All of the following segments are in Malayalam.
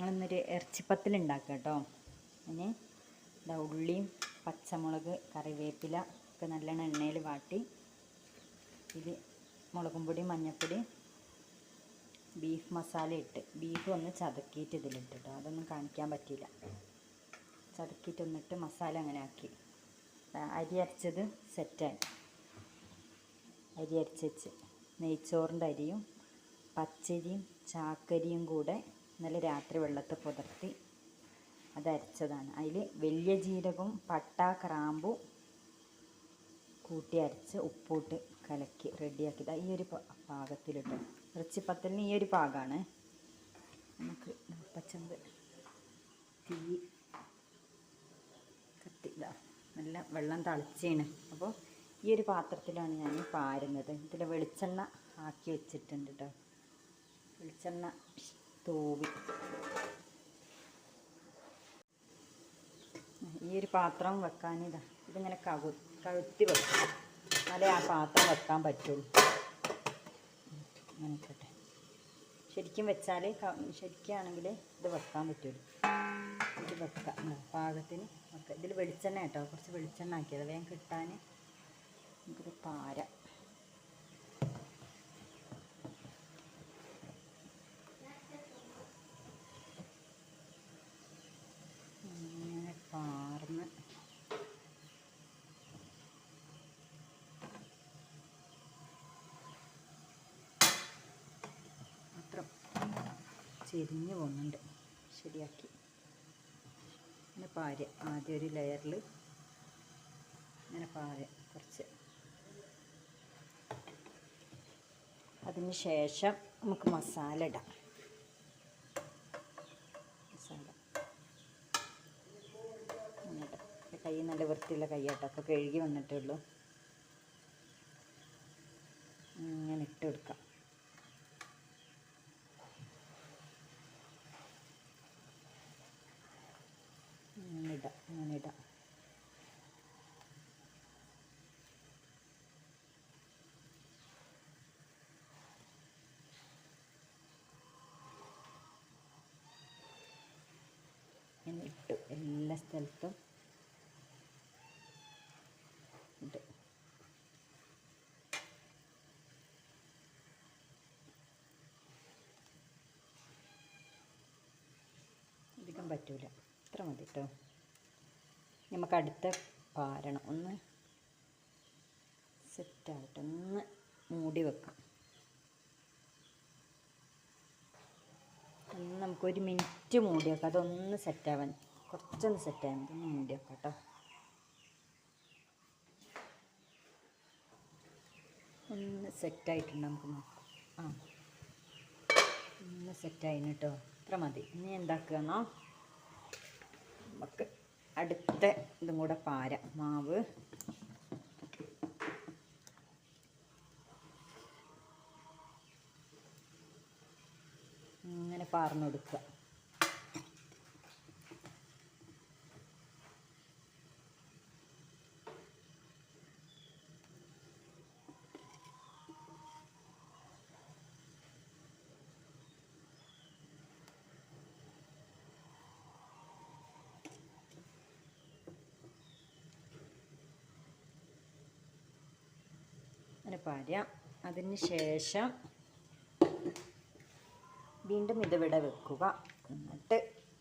ഞങ്ങളിന്നൊരു ഇറച്ചിപ്പത്തിൽ ഉണ്ടാക്കുക കേട്ടോ. അതിന് ഇതാ ഉള്ളിയും പച്ചമുളക് കറിവേപ്പില ഒക്കെ നല്ലോണം എണ്ണയിൽ വാട്ടി. ഇത് മുളകും പൊടി മഞ്ഞൾപ്പൊടി ബീഫ് മസാല ഇട്ട്. ബീഫ് ഒന്ന് ചതക്കിയിട്ട് ഇതിലിട്ട് കേട്ടോ. അതൊന്നും കാണിക്കാൻ പറ്റിയില്ല. ചതക്കിയിട്ട് ഒന്നിട്ട് മസാല അങ്ങനെ ആക്കി. അരി അരച്ചത് സെറ്റായി. അരി അരച്ച് വെച്ച്. നെയ്ച്ചോറിന്റെ അരിയും പച്ചരിയും ചാക്കരിയും കൂടെ ഇന്നലെ രാത്രി വെള്ളത്തിൽ പുതർത്തി അത് അരച്ചതാണ്. അതിൽ വലിയ ജീരകവും പട്ട ക്രാമ്പു കൂട്ടി അരച്ച് ഉപ്പൂട്ട് കലക്കി റെഡിയാക്കിയത് ഈ ഒരു പാകത്തിലിട്ട്. പാകത്തിലിട്ട് ഇറച്ചിപ്പത്തലിന് ഈ ഒരു പാകമാണ് നമുക്ക് പച്ചമ്പ് തീ കത്തി ഇതാ നല്ല വെള്ളം തളിച്ചാണ്. അപ്പോൾ ഈ ഒരു പാത്രത്തിലാണ് ഞാൻ പാരുന്നത്. ഇതിൽ വെളിച്ചെണ്ണ ആക്കി വെച്ചിട്ടുണ്ട് കേട്ടോ വെളിച്ചെണ്ണ തൂവി. ഈ ഒരു പാത്രം വെക്കാൻ ഇതാ ഇതിങ്ങനെ കവു കഴുത്തി വെക്കും. എന്നാലേ ആ പാത്രം വെക്കാൻ പറ്റുള്ളൂ. അങ്ങനെ ശരിക്കും വെച്ചാൽ ശരിക്കാണെങ്കിൽ ഇത് വെക്കാൻ പറ്റുള്ളൂ ഇത് വെക്കാം പാകത്തിന് വെക്കാം. ഇതിൽ വെളിച്ചെണ്ണ കേട്ടോ. കുറച്ച് വെളിച്ചെണ്ണ ആക്കിയത്. വേഗം കിട്ടാൻ നമുക്കിത് പാര ഇങ്ങനെ പാർന്ന് മാത്രം ചെരിഞ്ഞു പോകുന്നുണ്ട്. ശരിയാക്കി. ഇങ്ങനെ പാര. ആദ്യം ഒരു ലെയറിൽ ഇങ്ങനെ പാര. കുറച്ച്. അതിന് ശേഷം നമുക്ക് മസാല ഇടാം. കൈ നല്ല വൃത്തിയുള്ള കൈയാട്ടോ. അപ്പോൾ കഴുകി വന്നിട്ടേ ഉള്ളൂ. ഇങ്ങനെ ഇട്ട് കൊടുക്കാം ഇങ്ങനെ ഇടാം ഇങ്ങനെ ഇടാം ഇങ്ങനെ ഇട്ടു എല്ലാ സ്ഥലത്തും. അധികം പറ്റൂല. ഇത്ര മതി കേട്ടോ നമുക്ക് അടുത്ത പാരണം. ഒന്ന് സെറ്റാവട്ടെ ഒന്ന് മൂടി വെക്കാം. ഒന്ന് നമുക്കൊരു മിനിറ്റ് മൂടി വെക്കാം. അതൊന്ന് സെറ്റാവാൻ കുറച്ചൊന്ന് സെറ്റാവാൻ ഒന്ന് മൂടി വെക്കാം കേട്ടോ. ഒന്ന് സെറ്റായിട്ടുണ്ട് നമുക്ക് നോക്കാം. ആ. ഒന്ന് സെറ്റായിന് കേട്ടോ ഇത്ര മതി. ഇനി എന്താക്കുകയെന്നോ നമുക്ക് അടുത്ത ഇതും കൂടെ പാര. മാവ്. ഇങ്ങനെ പാർന്നു കൊടുക്കുക. അങ്ങനെ പാരാം. അതിന് ശേഷം വീണ്ടും ഇതിവിടെ വെക്കുക. എന്നിട്ട്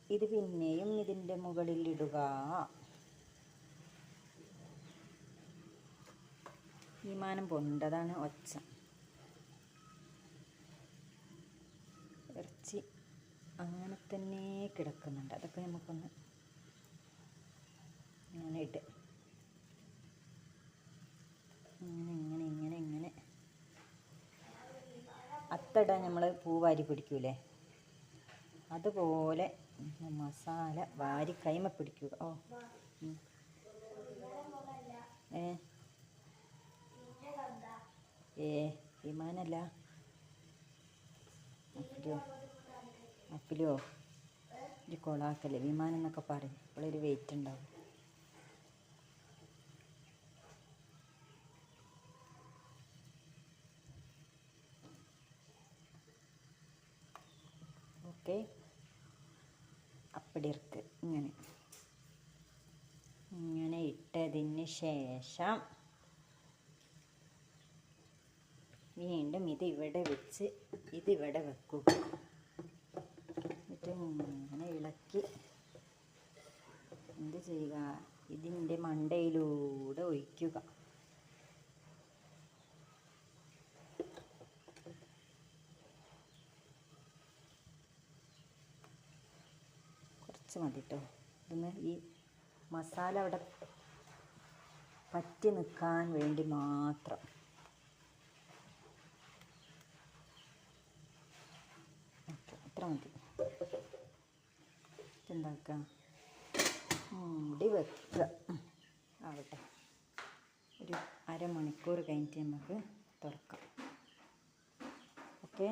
ഇത് പിന്നെയും ഇതിന്റെ മുകളിൽ ഇടുക. വിമാനം പൊണ്ടതാണ് ഒച്ച. ഇറച്ചി അങ്ങനെ തന്നെ കിടക്കുന്നുണ്ട്. അതൊക്കെ നമുക്കൊന്ന് ഇങ്ങനെ ഇട്ട്. ഇങ്ങനെ ഇങ്ങനെ ഇങ്ങനെ ഇങ്ങനെ അത്തട നമ്മൾ പൂ വാരി പിടിക്കൂലേ? അതുപോലെ മസാല വാരി കൈമ പിടിക്കുക. ഓ. ഏ? ഏ വിമാനല്ല? അപ്പിലോ അപ്പിലോ ഒരു കൊളാക്കല്ലേ വിമാനം എന്നൊക്കെ പറയും. അപ്പോഴൊരു വെയിറ്റ് ഉണ്ടാവും. ഓക്കെ ഇർക്ക് ഇങ്ങനെ. ഇങ്ങനെ ഇട്ടതിന് ശേഷം വീണ്ടും ഇത് ഇവിടെ വെച്ച് ഇത് ഇവിടെ വെക്കുക എന്നിട്ട് ഇങ്ങനെ ഇളക്കി എന്ത് ചെയ്യുക? ഇതിന്റെ മണ്ടയിലൂടെ ഒഴിക്കുക. കുറച്ച് മതി കേട്ടോ ഇതൊന്ന് ഈ മസാല അവിടെ പറ്റി നിൽക്കാൻ വേണ്ടി മാത്രം. ഇത്ര മതി. എന്താക്കാം മൂടി വെക്കുക. ആവട്ടെ. ഒരു അരമണിക്കൂർ കഴിഞ്ഞിട്ട് നമുക്ക് തുറക്കാം. ഓക്കെ?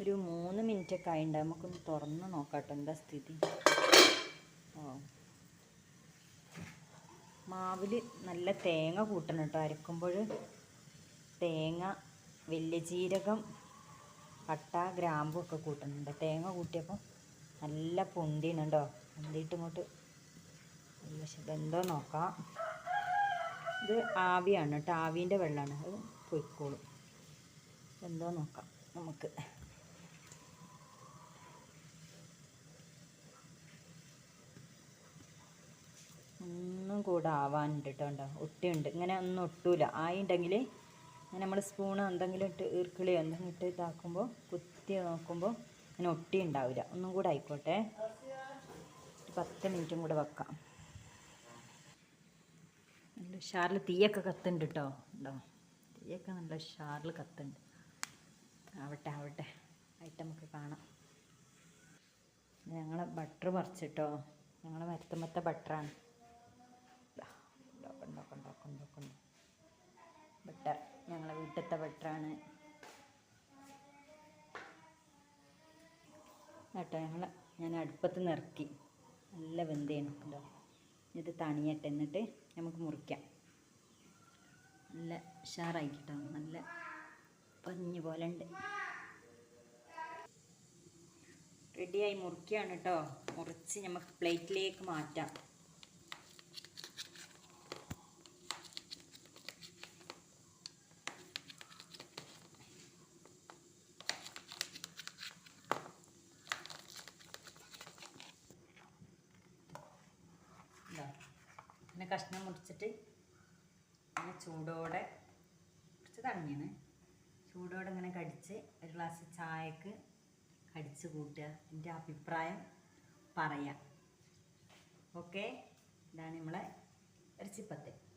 ഒരു മൂന്ന് മിനിറ്റ് ഒക്കെ ആയിട്ടുണ്ട് നമുക്കൊന്ന് തുറന്ന് നോക്കാട്ടോ എന്താ സ്ഥിതി. ഓ മാവിൽ നല്ല തേങ്ങ കൂട്ടണം കേട്ടോ അരക്കുമ്പോൾ തേങ്ങ വലിയ ജീരകം പട്ട ഗ്രാമ്പു ഒക്കെ കൂട്ടുന്നുണ്ട് തേങ്ങ കൂട്ടിയപ്പോൾ നല്ല പൊന്തിണുണ്ടോ പൊന്തിയിട്ട് ഇങ്ങോട്ട് പക്ഷെ എന്തോ നോക്കാം. ഇത് ആവിയാണ് കേട്ടോ ആവീന്റെ വെള്ളമാണ് അത് പൊയ്ക്കോളും. എന്തോ നോക്കാം നമുക്ക്. ഒന്നും കൂടെ ആവാനുണ്ട് കേട്ടോ ഒട്ടിയുണ്ട്. ഇങ്ങനെ ഒന്നും ഒട്ടൂല. ആയിണ്ടെങ്കിൽ ഇങ്ങനെ നമ്മൾ സ്പൂണ് എന്തെങ്കിലും ഇട്ട് ഈർക്കിളിയോ എന്തെങ്കിലും ഇട്ട് ഇതാക്കുമ്പോൾ കുത്തി നോക്കുമ്പോൾ ഇങ്ങനെ ഒട്ടി ഉണ്ടാവില്ല ഒന്നും കൂടെ ആയിക്കോട്ടെ. പത്ത് മിനിറ്റും കൂടെ വെക്കാം. നല്ല ഉഷാറിൽ തീയൊക്കെ കത്തുണ്ട് കേട്ടോ ഉണ്ടോ? തീയൊക്കെ നല്ല ഉഷാറിൽ കത്തുണ്ട് ആവട്ടെ ആവട്ടെ. ആയിട്ട് നമുക്ക് കാണാം. ഞങ്ങൾ ബട്ടർ പറിച്ചിട്ടോ ഞങ്ങൾ മരത്തുമ്പത്തെ ബട്ടറാണ്. കൊണ്ടു ഉണ്ടാക്കും ബട്ടർ ഞങ്ങളെ വീട്ടിലത്തെ ബട്ടറാണ് കേട്ടോ ഞങ്ങൾ ഞാൻ അടുപ്പത്ത് നിറക്കി. നല്ല വെന്തയാണ് കേട്ടോ ഇത് തണിയട്ടെ എന്നിട്ട് നമുക്ക് മുറിക്കാം. നല്ല ഉഷാറായി കേട്ടോ നല്ല പഞ്ഞു പോലെ ഉണ്ട്. റെഡിയായി മുറിക്കുകയാണ് കേട്ടോ മുറിച്ച് നമുക്ക് പ്ലേറ്റിലേക്ക് മാറ്റാം ഇതാ പിന്നെ കഷ്ണം മുറിച്ചിട്ട് ഇങ്ങനെ ചൂടോടെ കുറച്ച് തണിയാണ് ചൂടോടെ ഇങ്ങനെ കടിച്ച് ഒരു ഗ്ലാസ് ചായക്ക് കടിച്ച് കൂട്ടുക. എന്റെ അഭിപ്രായം പറയാം. ഓക്കെ? ഇതാണ് നമ്മളെ ഇറച്ചിപ്പത്ത്